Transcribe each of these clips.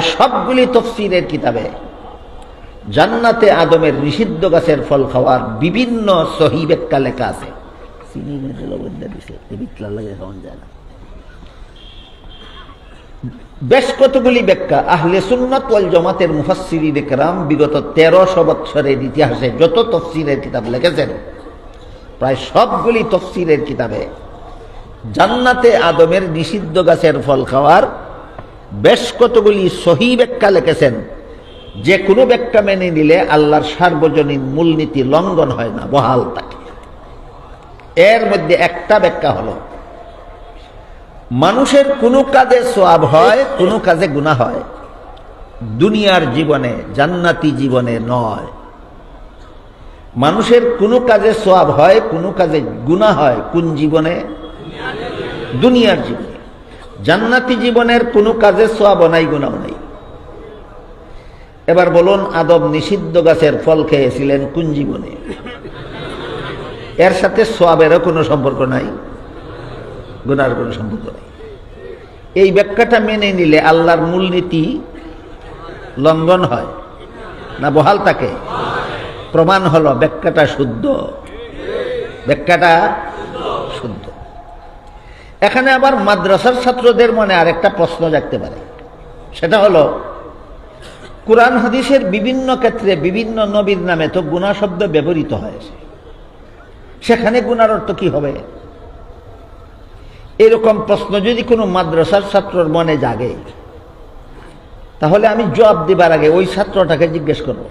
সবগুলি তফসিরের কিতাবে জান্নাতে আদমের নিষিদ্ধ গাছের ফল খাওয়ার বিভিন্ন সহি ব্যাখ্যা লেখা আছে। বেশ কতগুলি ব্যাখ্যা। আহলে সুন্নাত ওয়াল জামাতের মুফাসসিরিন একরাম বিগত তেরোশো বৎসরের ইতিহাসে যত তফসিরের কিতাব লিখেছেন, প্রায় সবগুলি তফসিরের কিতাবে জান্নাতে আদমের নিষিদ্ধ গাছের ফল খাওয়ার বেশ কতগুলি সহি ব্যাখ্যা লিখেছেন। যে কোনো ব্যাখ্যা মেনে নিলে আল্লাহর সার্বজনীন মূলনীতি লঙ্ঘন হয় না, বহাল থাকে। এর মধ্যে একটা ব্যাখ্যা হলো, মানুষের কোনো কাজে সোয়াব হয়, কোনো কাজে গুণা হয়। দুনিয়ার জীবনে, জান্নাতি জীবনে নয়। মানুষের কোনো কাজে সোয়াব হয়, কোনো কাজে গুণা হয়, কোন জীবনে? দুনিয়ার জীবনে। জান্নাতি জীবনের কোনো কাজে সোয়াব নাই গুণাও নাই। এবার বলুন, আদব নিষিদ্ধ গাছের ফল খেয়েছিলেন কোন জীবনে? এর সাথে সোয়াবেরও কোনো সম্পর্ক নাই গুনার কোনো সম্পর্ক নাই। এই ব্যাখ্যাটা মেনে নিলে আল্লাহর মূলনীতি লঙ্ঘন হয় না বহাল থাকে? প্রমাণ হলো ব্যাখ্যাটা শুদ্ধ। ব্যাখ্যাটা এখানে আবার মাদ্রাসার ছাত্রদের মনে আরেকটা প্রশ্ন জাগতে পারে। সেটা হলো, কোরআন হাদিসের বিভিন্ন ক্ষেত্রে বিভিন্ন নবীর নামে তো গুণা শব্দ ব্যবহৃত হয়েছে সেখানে গুনার অর্থ কি হবে? এরকম প্রশ্ন যদি কোনো মাদ্রাসার ছাত্রর মনে জাগে, তাহলে আমি জবাব দিবার আগে ওই ছাত্রটাকে জিজ্ঞেস করব।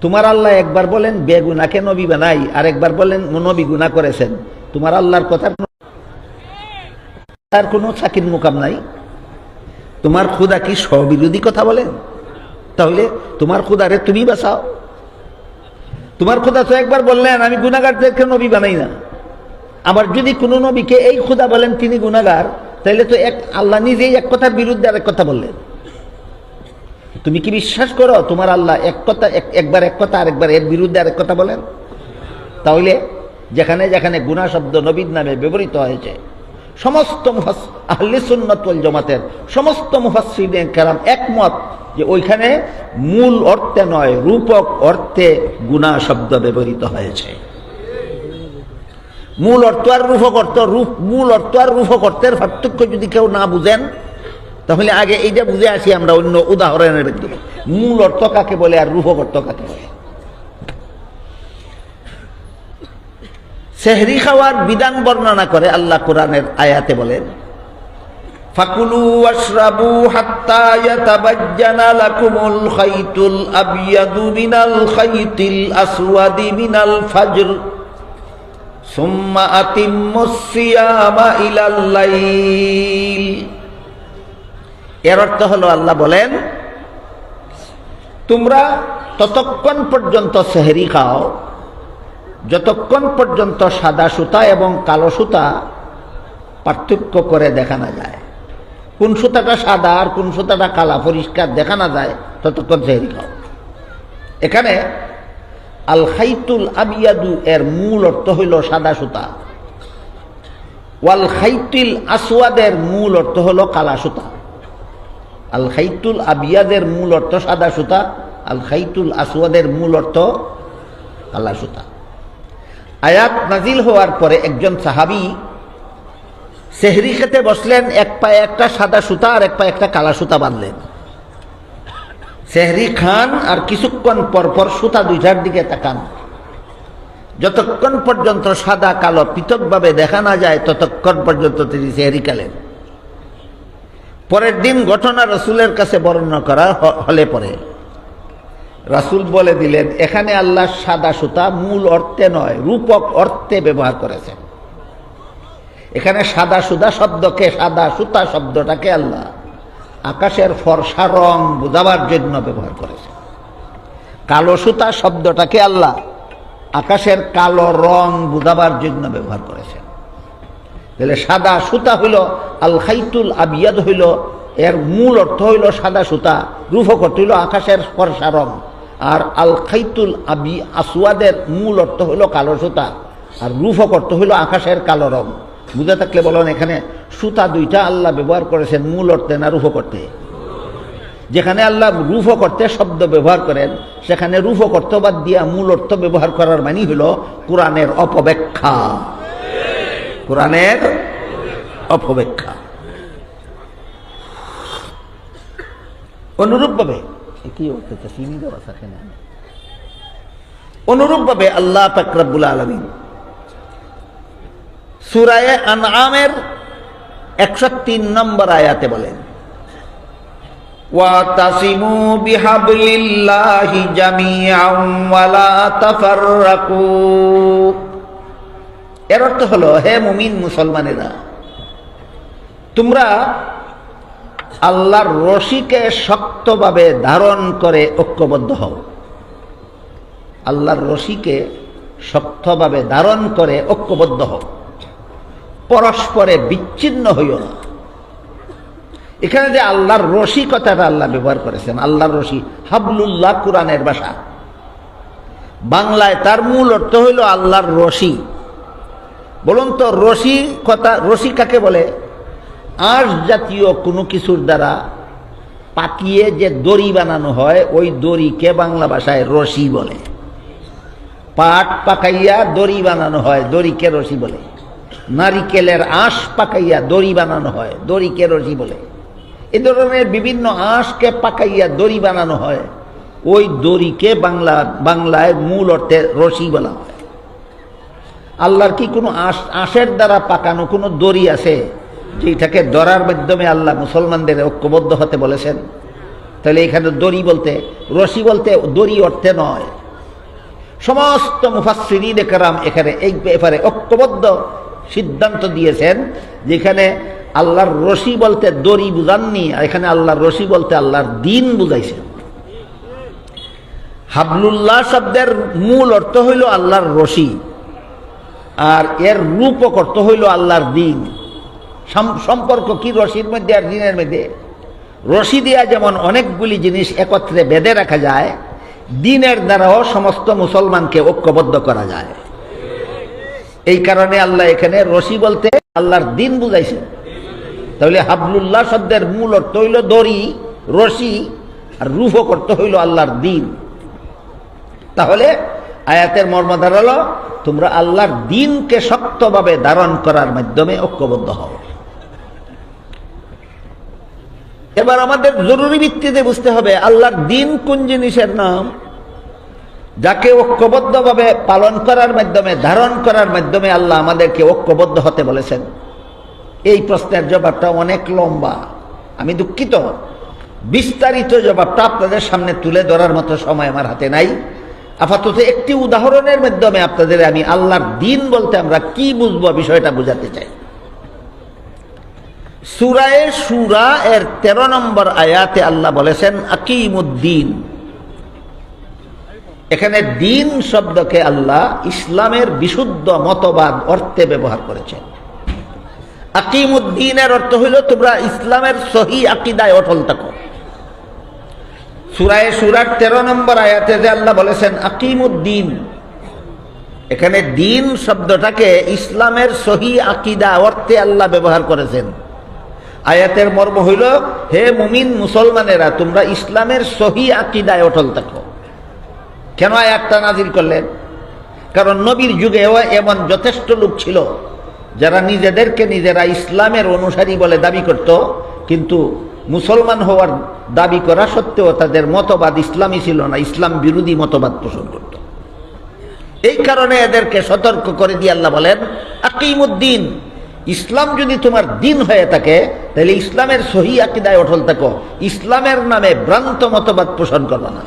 তোমার আল্লাহ একবার বলেন বেগুনাকে নবী বানাই আর একবার বলেন, নবী গুণা করেছেন। তোমার আল্লাহর কোনো- তার কোনো চাকির মুকাম নাই। তোমার খুদা কি স্ববিরোধী কথা বলেন তাহলে তোমার খুদারে তুমি বাঁচাও। তোমার খুদা তো একবার বললেন, আমি গুণাগারদেরকে নবী বানাই না। আবার যদি কোনো নবীকে এই খুদা বলেন, তিনি গুণাগার তাহলে তো এক, আল্লাহ নিজেই এক কথার বিরুদ্ধে আরেক কথা বললেন। তুমি কি বিশ্বাস করো, তোমার আল্লাহ এক কথা, এক- একবার এক কথা, আরেকবার এর বিরুদ্ধে আরেক কথা বলেন? তাহলে যেখানে যেখানে গুণা শব্দ নবীর নামে ব্যবহৃত হয়েছে সমস্ত মুফাস আহলে সুন্নাত ওয়াল জামাতের সমস্ত মুফাসসিরিন কেরাম একমত যে ওইখানে মূল অর্থে নয়, রূপক অর্থে গুণা শব্দ ব্যবহৃত হয়েছে। মূল অর্থ আর রূপক অর্থ, রূপ মূল অর্থ আর রূপক অর্থের পার্থক্য যদি কেউ না বুঝেন, তাহলে আগে এইটা বুঝে আসি আমরা অন্য উদাহরণের মূল অর্থ কাকে বলে আর রূপক অর্থ কাকে বলে? সেহরি খাওয়ার বিধান বর্ণনা করে আল্লাহ কোরআনের আয়াতে বলেন ফাকুলু ওয়াশরাবু হাত্তা ইয়াতাবাজ্জানা লাকুমুল খাইতুল আবয়াদু মিনাল খাইতিল আসওয়াদি মিনাল ফাজর। সুম্মা আতিম্মুস সিয়ামা ইলাল লাইল। এর অর্থ হলো আল্লাহ বলেন তোমরা ততক্ষণ পর্যন্ত সেহরি খাও যতক্ষণ পর্যন্ত সাদা সুতা এবং কালো সুতা পার্থক্য করে দেখা না যায়। কোন সুতাটা সাদা আর কোন সুতাটা কালা পরিষ্কার দেখা না যায়, ততক্ষণ সেহরি খাও। এখানে আল খাইতুল আবিয়াদু এর মূল অর্থ হইল সাদা সুতা। ওয়াল খাইতুল আসওয়াদের মূল অর্থ হলো কালা সুতা। আল খাইতুল আবিয়াদের মূল অর্থ সাদা সুতা, আল খাইতুল আসওয়াদের মূল অর্থ কালা সুতা। আয়াত নাজিল হওয়ার পরে একজন সাহাবি সেহরি খেতে বসলেন, এক পায়ে একটা সাদা সুতা আর এক পায়ে একটা কালা সুতা বাঁধলেন। সেহরি খান আর কিছুক্ষণ পরপর সুতা দুইটার দিকে তাকান। যতক্ষণ পর্যন্ত সাদা কালো পৃথকভাবে দেখা না যায়, ততক্ষণ পর্যন্ত তিনি সেহরি খেলেন। পরের দিন ঘটনা রসুলের কাছে বর্ণনা করা হলে পরে। রাসুল বলে দিলেন, এখানে আল্লাহ সাদা সুতা মূল অর্থে নয়, রূপক অর্থে ব্যবহার করেছেন। এখানে সাদা সুদা শব্দকে, সাদা সুতা শব্দটাকে আল্লাহ আকাশের ফর্সা রং বোঝাবার জন্য ব্যবহার করেছেন। কালো সুতা শব্দটাকে আল্লাহ আকাশের কালো রং বোঝাবার জন্য ব্যবহার করেছেন। তাহলে সাদা সুতা হইল আল খাইতুল আবিয়াদ হইল, এর মূল অর্থ হইল সাদা সুতা, রূপক অর্থ হইল আকাশের ফর্সা রং। আর আল খাইতুল আবি আসওয়াদের মূল অর্থ হলো কালো সুতা, আর রূপক অর্থ হইল আকাশের কালো রং। বুঝে থাকলে বলেন এখানে সুতা দুইটা আল্লাহ ব্যবহার করেছেন, মূল অর্থে না রূপক অর্থে? যেখানে আল্লাহ রূপ করতে শব্দ ব্যবহার করেন, সেখানে করতে বাদ দিয়া মূল অর্থ ব্যবহার করার মানি হল কোরআনের অপব্যাখ্যা। কোরআনের অপব্যাখ্যা। অনুরূপভাবে কি চিনি দেওয়া থাকে না অনুরূপভাবে আল্লাহ ফাকরাবুল আলমিন সুরায় আনআমের একশো তিন নম্বর আয়াতে বলেন واعتصموا بحبل الله جميعا ولا تفرقوا এর অর্থ হলো হে মুমিন মুসলমানেরা তোমরা আল্লাহর রশিকে শক্তভাবে ধারণ করে ঐক্যবদ্ধ হও। আল্লাহর রশিকে শক্তভাবে ধারণ করে ঐক্যবদ্ধ হও। পরস্পরে বিচ্ছিন্ন হইও না। এখানে যে আল্লাহর রশি কথাটা আল্লাহ ব্যবহার করেছেন, আল্লাহর রশি হাবলুল্লাহ কোরআনের ভাষা। বাংলায় তার মূল অর্থ হইল আল্লাহর রশি। বলুন তো রশি কথা, রশি কাকে বলে? আঁশ জাতীয় কোনো কিছুর দ্বারা পাকিয়ে যে দড়ি বানানো হয়, ওই দড়িকে বাংলা ভাষায় রশি বলে। পাট পাকাইয়া দড়ি বানানো হয়, দড়িকে রশি বলে। নারিকেলের আঁশ পাকাইয়া দড়ি বানানো হয়, দড়িকে রশি বলে। এ ধরনের বিভিন্ন আঁশকে পাকাইয়া দড়ি বানানো হয়, ওই দড়িকে বাংলা, বাংলায় মূল অর্থে রশি বলা হয়। আল্লাহর কি কোনো আঁশ, আঁশের দ্বারা পাকানো কোনো দড়ি আছে? যেটাকে দরার মাধ্যমে আল্লাহ মুসলমানদের ঐক্যবদ্ধ হতে বলেছেন। তাহলে এখানে দড়ি বলতে, রশি বলতে দড়ি অর্থে নয়। সমস্ত মুফাসিরিন একরাম এখানে এই ব্যাপারে ঐক্যবদ্ধ সিদ্ধান্ত দিয়েছেন, যেখানে আল্লাহর রশি বলতে দড়ি বুঝাননি, আর এখানে আল্লাহর রশি বলতে আল্লাহর দিন বুঝাইছেন হাবলুল্লাহ শব্দের মূল অর্থ হইল আল্লাহর রশি, আর এর রূপক অর্থ হইল আল্লাহর দিন। সম্পর্ক কি রশির মধ্যে আর দিনের মধ্যে? রশি দিয়া যেমন অনেকগুলি জিনিস একত্রে বেঁধে রাখা যায়, দিনের দ্বারাও সমস্ত মুসলমানকে ঐক্যবদ্ধ করা যায়। এই কারণে আল্লাহ এখানে রশি বলতে আল্লাহর দিন বুঝাইছে তাহলে হাবলুল্লাহ শব্দের মূল অর্থ হইল দড়ি, রশি, আর রূপ করতে হইল আল্লাহর দিন। তাহলে আয়াতের মর্মদার হলো, তোমরা আল্লাহর দিনকে শক্তভাবে ধারণ করার মাধ্যমে ঐক্যবদ্ধ হও। এবার আমাদের জরুরি ভিত্তিতে বুঝতে হবে, আল্লাহর দিন কোন জিনিসের নাম? যাকে ঐক্যবদ্ধভাবে পালন করার মাধ্যমে, ধারণ করার মাধ্যমে আল্লাহ আমাদেরকে ঐক্যবদ্ধ হতে বলেছেন। এই প্রশ্নের জবাবটা অনেক লম্বা। আমি দুঃখিত। বিস্তারিত জবাবটা আপনাদের সামনে তুলে ধরার মতো সময় আমার হাতে নাই। আপাতত একটি উদাহরণের মাধ্যমে আপনাদের আমি আল্লাহর দিন বলতে আমরা কি বুঝব বিষয়টা বুঝাতে চাই। সুরায় সুরা এর তেরো নম্বর আয়াতে আল্লাহ বলেছেন, আকিমুদ্দিন। এখানে দিন শব্দকে আল্লাহ ইসলামের বিশুদ্ধ মতবাদ অর্থে ব্যবহার করেছেন। আকিমুদ্দিনের অর্থ হইল, তোমরা ইসলামের সহি আকিদায় অটল থাকো। সুরায় সুরার তেরো নম্বর আয়াতে যে আল্লাহ বলেছেন, আকিমুদ্দিন। এখানে দিন শব্দটাকে ইসলামের সহি আকিদা অর্থে আল্লাহ ব্যবহার করেছেন। আয়াতের মর্ম হইল, হে মুমিন মুসলমানেরা, তোমরা ইসলামের সহি আকিদায় অটল থাকো। কেন আয়াতটা নাজির করলেন? কারণ নবীর যুগেও এমন যথেষ্ট লোক ছিল, যারা নিজেদেরকে নিজেরা ইসলামের অনুসারী বলে দাবি করত, কিন্তু মুসলমান হওয়ার দাবি করা সত্ত্বেও তাদের মতবাদ ইসলামী ছিল না, ইসলাম বিরোধী মতবাদ পোষণ করত। এই কারণে এদেরকে সতর্ক করে দিয়ে আল্লাহ বলেন, আকিমুদ্দিন ইসলাম যদি তোমার দিন হয়ে থাকে, তাহলে ইসলামের সহি আকিদায় অটল থাকো। ইসলামের নামে ভ্রান্ত মতবাদ পোষণ করবে না।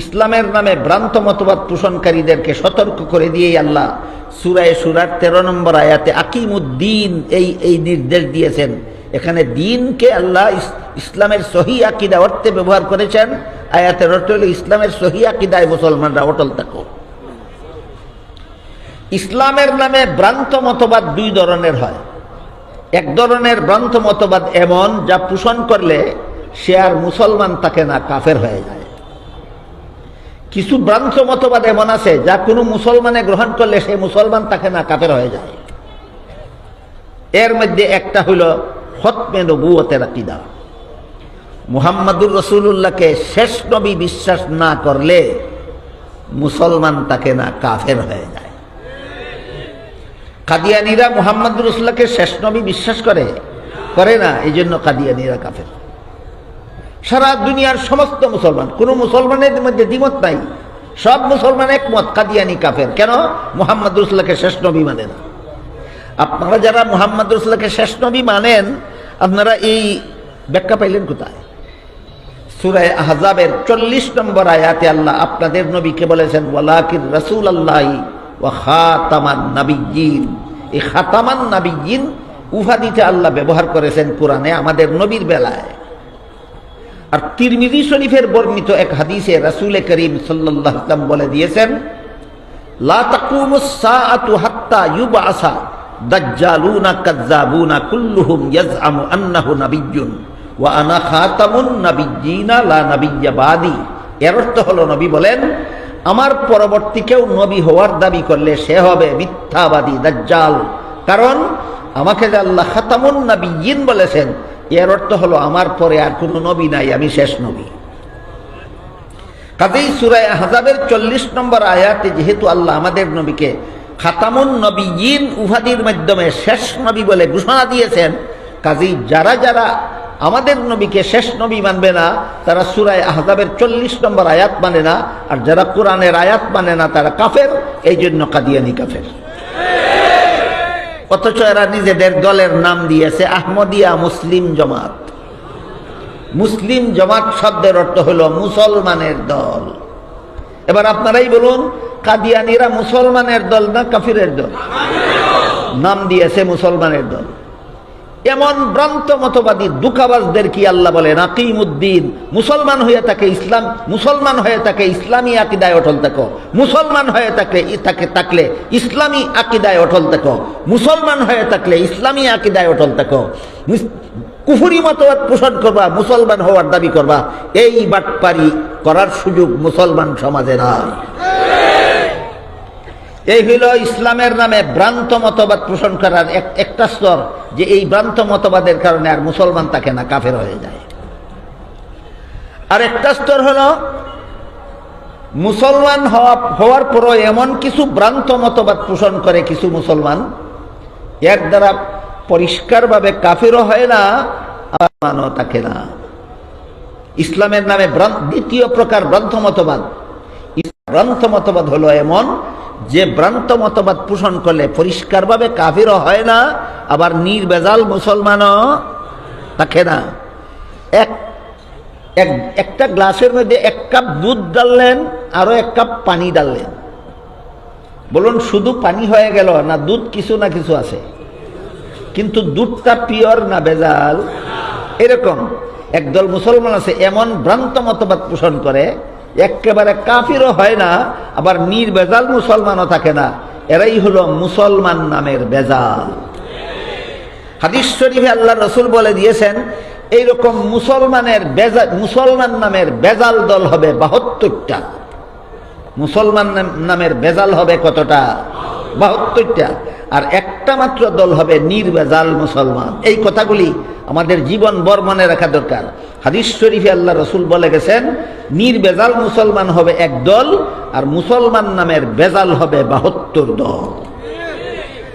ইসলামের নামে ভ্রান্ত মতবাদ পোষণকারীদেরকে সতর্ক করে দিয়েই আল্লাহ সুরায় সুরার তেরো নম্বর আয়াতে আকিমুদ্দিন এই এই নির্দেশ দিয়েছেন। এখানে দিনকে আল্লাহ ইসলামের সহি আকিদা অর্থে ব্যবহার করেছেন। আয়াতের অর্থ হল ইসলামের সহি আকিদায় মুসলমানরা অটল থাকো। ইসলামের নামে ভ্রান্ত মতবাদ দুই ধরনের হয়। এক ধরনের ভ্রান্ত মতবাদ এমন যা পোষণ করলে সে আর মুসলমান তাকে না, কাফের হয়ে যায়। কিছু ভ্রান্ত মতবাদ এমন আছে যা কোনো মুসলমানে গ্রহণ করলে সে মুসলমান তাকে না, কাফের হয়ে যায়। এর মধ্যে একটা হইল খতমে নবুয়তের আকিদা। মুহাম্মাদুর রসুল্লাহকে শেষ নবী বিশ্বাস না করলে মুসলমান তাকে না, কাফের হয়ে যায়। কাদিয়ানিরা মোহাম্মদ রসুল্লাহকে শেষ নবী বিশ্বাস করে করে না এই জন্য কাদিয়ানিরা কাফের। সারা দুনিয়ার সমস্ত মুসলমান, কোনো মুসলমানের মধ্যে দ্বিমত নাই, সব মুসলমান একমত, কাদিয়ানি কাফের। কেন? মোহাম্মদ রসুল্লাহকে শেষ নবী মানে না। আপনারা যারা মোহাম্মদ রসুল্লাহকে শেষ নবী মানেন, আপনারা এই ব্যাখ্যা পাইলেন কোথায়? সুরায় আহজাবের চল্লিশ নম্বর আয়াতে আল্লাহ আপনাদের নবীকে বলেছেন ওয়ালাকির রসুল আল্লাহ খাতামান নাবিজিন এই খাতামান নাবিজিন উপাধিতে আল্লাহ ব্যবহার করেছেন কোরআনে আমাদের নবীর বেলায়। আর তিরমিজি শরীফের বর্ণিত এক হাদিসে রাসূল করিম ওয়াসাল্লাম বলে দিয়েছেন এর অর্থ হলো নবী বলেন আমার পরবর্তী কেউ নবী হওয়ার দাবি করলে সে হবে মিথ্যাবাদী, দাজ্জাল। কারণ আমাকে যে আল্লাহ খাতামুন নাবিয়্যিন বলেছেন, এর অর্থ হলো আমার পরে আর কোনো নবী নাই, আমি শেষ নবী। কাজেই সুরায় হাজাবের চল্লিশ নম্বর আয়াতে যেহেতু আল্লাহ আমাদের নবীকে খাতামুন নবীন উহাদির মাধ্যমে শেষ নবী বলে ঘোষণা দিয়েছেন, কাজেই যারা যারা আমাদের নবীকে শেষ নবী মানবে না, তারা সুরায় আহজাবের চল্লিশ নম্বর আয়াত মানে না, আর যারা কোরআনের আয়াত মানে না, তারা কাফের এই জন্য কাদিয়ানি কাফের। অথচ এরা নিজেদের দলের নাম দিয়েছে আহমদিয়া মুসলিম জমাত। মুসলিম জমাত শব্দের অর্থ হলো মুসলমানের দল। এবার আপনারাই বলুন, কাদিয়ানিরা মুসলমানের দল না কাফিরের দল? নাম দিয়েছে মুসলমানের দল। এমন ভ্রান্ত মতবাদী দুকাবাজদের কি আল্লাহ বলে নাকিম উদ্দিন মুসলমান হয়ে থাকে ইসলাম, মুসলমান হয়ে থাকে ইসলামী আকিদায় অটল থাকো মুসলমান হয়ে থাকলে তাকে থাকলে ইসলামী আকিদায় অটল থাকো মুসলমান হয়ে থাকলে ইসলামী আকিদায় অটল থাকো কুফুরি মতবাদ পোষণ করবা, মুসলমান হওয়ার দাবি করবা। এই বাটপারি করার সুযোগ মুসলমান সমাজে নাই। এই হইল ইসলামের নামে ভ্রান্ত মতবাদ পোষণ করার একটা স্তর, যে এই ভ্রান্ত মতবাদের কারণে আর মুসলমান তাকে না, কাফের হয়ে যায়। আর একটা স্তর হলো, মুসলমান হওয়া, হওয়ার পরও এমন কিছু ভ্রান্ত মতবাদ পোষণ করে কিছু মুসলমান, এর দ্বারা পরিষ্কারভাবে কাফেরও হয় না আবার মানও থাকে না। ইসলামের নামে দ্বিতীয় প্রকার ভ্রান্ত মতবাদ। ভ্রান্ত মতবাদ হলো এমন যে ভ্রান্ত মতবাদ পোষণ করলে পরিষ্কারভাবে কাফিরও হয় না, আবার নির্বেজাল মুসলমানও থাকে না। এক এক, একটা গ্লাসের মধ্যে এক কাপ দুধ ডাললেন আরও এক কাপ পানি ডাললেন। বলুন, শুধু পানি হয়ে গেল না দুধ কিছু না কিছু আছে? কিন্তু দুধটা পিওর না বেজাল? এরকম। একদল মুসলমান আছে, এমন ভ্রান্ত মতবাদ পোষণ করে একেবারে কাফিরও হয় না, আবার নির্বেজাল মুসলমানও থাকে না। এরাই হলো মুসলমান নামের বেজাল। হাদিস শরীফে আল্লাহ রসুল বলে দিয়েছেন, এইরকম মুসলমানের বেজা, মুসলমান নামের বেজাল দল হবে বাহাত্তরটা। মুসলমান নামের বেজাল হবে কতটা? বাহাত্তরটা। আর একটা মাত্র দল হবে নির্বেজাল মুসলমান। এই কথাগুলি আমাদের জীবন বর্মনে রাখা দরকার। হাদিস শরীফে আল্লাহ রসুল বলে গেছেন, নির্বেজাল মুসলমান হবে এক দল আর মুসলমান নামের বেজাল হবে বাহাত্তর দল।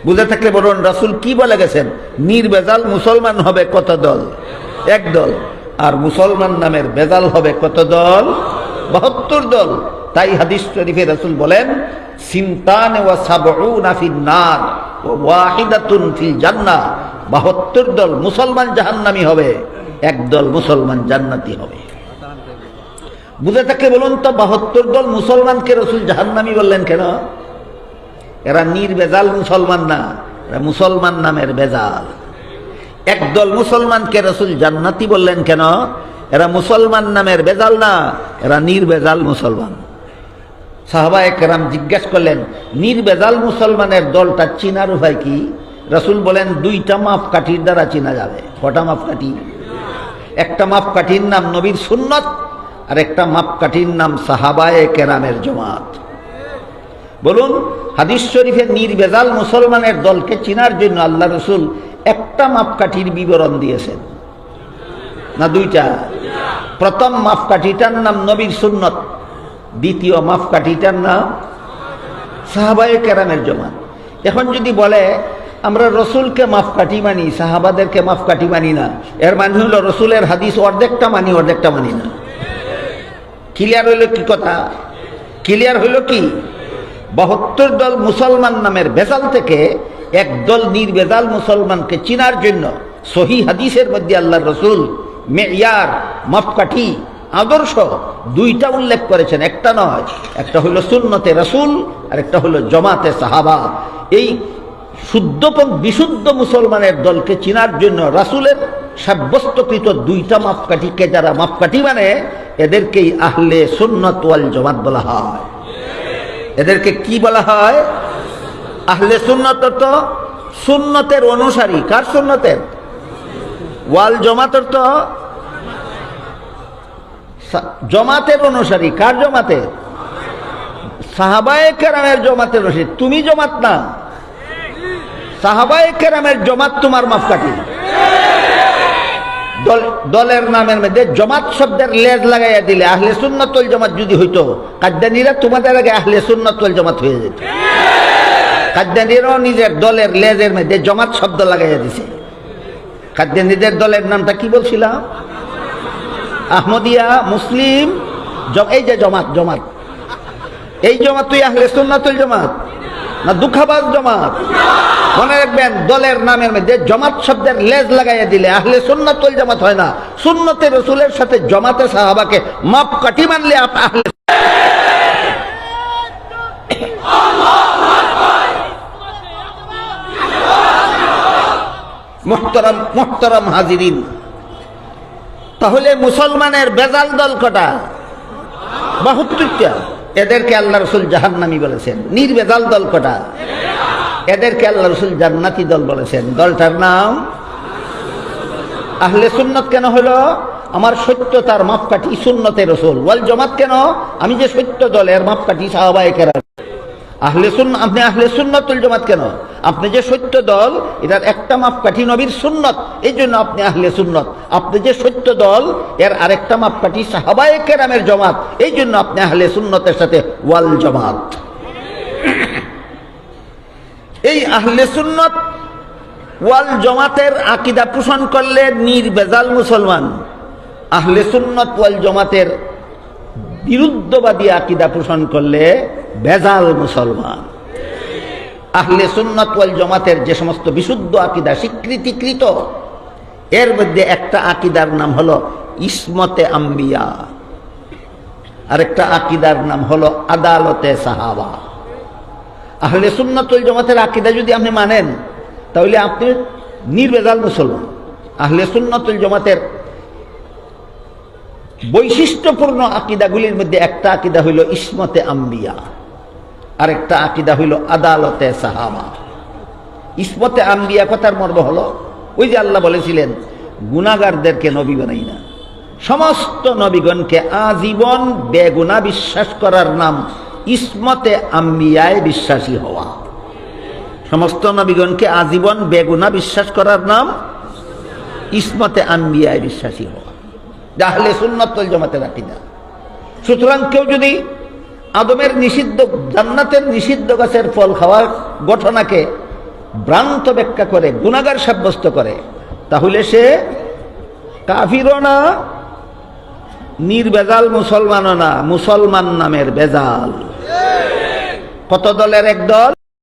বুঝে থাকলে বলুন, রাসুল কি বলে গেছেন? নির্বেজাল মুসলমান হবে কত দল? এক দল। আর মুসলমান নামের বেজাল হবে কত দল? বাহাত্তর দল। তাই হাদিস শরীফে রাসুল বলেন, সিমতান ওয়া সাবউনা ওয়া ওয়াহিদাতুন ফিল জান্নাহ। 72 দল মুসলমান জাহান্নামী হবে, এক দল মুসলমান জান্নাতি হবে। বুঝে থাকলে বলুন তো 72 দল মুসলমানকে রসুল জাহান্নামী বললেন কেন? এরা নির্বেজাল মুসলমান না, এরা মুসলমান নামের বেজাল। একদল মুসলমানকে রসুল জান্নাতি বললেন কেন? এরা মুসলমান নামের বেজাল না, এরা নির্বেজাল মুসলমান। সাহবা একরাম জিজ্ঞাসা করলেন, নির্বেজাল মুসলমানের দলটা চিনার উপায় কি? রসুল বলেন, দুইটা মাপ কাঠির দ্বারা চিনা যাবে। কটা মাপ কাঠি একটা মাপ কাঠির নাম নবীর সুন্নত, আর একটা মাপ কাঠির নাম সাহাবায়ে কেরামের জমাত। বলুন, হাদিস শরীফের নির্বেজাল মুসলমানের দলকে চিনার জন্য আল্লাহ রসুল একটা মাপকাঠির বিবরণ দিয়েছেন। না দুইটা? প্রথম মাপকাঠিটার নাম নবীর সুন্নত দ্বিতীয় মাপকাঠিটার নাম সাহাবায়ে কেরামের জমা এখন যদি বলে, আমরা রসুলকে মাপকাঠি মানি, সাহাবাদেরকে মাপকাঠি মানি না, এর মানে হলো রসুলের হাদিস অর্ধেকটা মানি অর্ধেকটা মানি না। ক্লিয়ার হইল কি কথা? ক্লিয়ার হইল কি? বাহাত্তর দল মুসলমান নামের বেজাল থেকে একদল নির্বেজাল মুসলমানকে চিনার জন্য সহি হাদিসের মধ্যে আল্লাহ রসুল মেয়ার, মাপকাঠি আদর্শ দুইটা উল্লেখ করেছেন, একটা নয়, একটা হলো সুন্নতে রসুল আর একটা হলো জমাতে সাহাবা। এই শুদ্ধ বিশুদ্ধ মুসলমানের দলকে চিনার জন্য রাসুলের সাব্যস্তকৃত দুইটা মাপকাঠিকে যারা মাপকাঠি মানে এদেরকেই আহলে সুন্নত ওয়াল জমাত বলা হয়। এদেরকে কি বলা হয়? আহলে সুন্নত তো সুন্নতের অনুসারী। কার সুন্নতের? ওয়াল জমাতের তো জমাতের অনুসারী, কার জমাতের সাহাবায়ে কেরামের জমাতের অনুসারী। তুমি জমাত না। সাহাবায়ে কেরামের জমাত তোমার মাপকাঠি। দল দলের নামের মধ্যে জমাত শব্দের লেজ লাগাইয়া দিলে আহলে সুন্নতল জমাত যদি হইতো, কাদ্দানিরা তোমাদের আগে আহলে সুন্নতল জমাত হয়ে যেত। কাদ্দানিরাও নিজের দলের লেজের মধ্যে জমাত শব্দ লাগাইয়া দিছে। কাদ্দানিদের দলের নামটা কি বলছিলাম? আহমদিয়া, মুসলিম এই যে জমাত জমাত। এই জমাত তুই আহলে সুন্নাতুল জমাত? না দুঃখাবাজ জমাত? মনে রাখবেন, দলের নামের মধ্যে জমাত শব্দের লেজ লাগাইয়া দিলে আহলে সুন্নাতুল জামাত হয় না। সুন্নতে রসুলের সাথে জমাতে সাহাবাকে মাপ কাটি মানলে আহলে মোহতরম মোহতরম হাজিরিন। তাহলে মুসলমানের বেজাল দল কটা? বাহাত্তরটা এদেরকে আল্লাহ রসুল জাহান্নামি বলেছেন। নির্বেজাল দল কটা? এদেরকে আল্লাহ রসুল জান্নাতি দল বলেছেন। দলটার নাম আহলে সুন্নত কেন হলো? আমার সত্যতার মাপকাঠি সুন্নতে রসুল। ওয়াল জমাত কেন? আমি যে সত্য দলের মাপকাঠি সাহাবাহিকেরা আহলে সুন আপনি আহলে সুন্নতুল জমাত কেন? আপনি যে সত্য দল, এটার একটা মাপকাঠি নবীর সুন্নত। এই জন্য আপনি আহলে সুন্নত। আপনি যে সত্য দল, এর আরেকটা মাপকাঠি সাহাবায়ে কেরামের জমাত। এই জন্য আপনি আহলে সুন্নতের সাথে ওয়াল জমাত। এই আহলে সুন্নত ওয়াল জমাতের আকিদা পোষণ করলে নির্বেজাল মুসলমান। আহলে সুন্নত ওয়াল জমাতের বিরুদ্ধবাদী আকিদা পোষণ করলে বেজাল মুসলমান। আহলে সুন্নত ওয়াল জমাতের যে সমস্ত বিশুদ্ধ আকিদা স্বীকৃতিকৃত, এর মধ্যে একটা আকিদার নাম হলো ইসমতে আম্বিয়া। আরেকটা আকিদার নাম হলো আদালতে সাহাবা। আহলে সুন্নতুল জমাতের আকিদা যদি আপনি মানেন, তাহলে আপনি নির্বেজাল মুসলমান। আহলে সুন্নতুল জমাতের বৈশিষ্ট্যপূর্ণ আকিদাগুলির মধ্যে একটা আকিদা হইল ইসমতে আম্বিয়া, আরেকটা আকিদা হইল আদালতে সাহাবা। ইসমতে আম্বিয়া কথার মর্ম হলো, ওই যে আল্লাহ বলেছিলেন গুণাগারদেরকে নবী বানাই না। সমস্ত নবীগণকে আজীবন বেগুনা বিশ্বাস করার নাম ইসমতে আম্বিয়ায় বিশ্বাসী হওয়া। সমস্ত নবীগণকে আজীবন বেগুনা বিশ্বাস করার নাম ইসমতে আম্বিয়ায় বিশ্বাসী হওয়া। তাহলে সুন্নতল জমাতে রাখি না সুতরাং কেউ যদি আদমের নিষিদ্ধ, জান্নাতের নিষিদ্ধ গাছের ফল খাওয়ার ঘটনাকে ভ্রান্ত ব্যাখ্যা করে গুণাগার সাব্যস্ত করে, তাহলে সে কাফিরও না, নির্বেজাল মুসলমানও না, মুসলমান নামের বেজাল। কত দলের এক দল?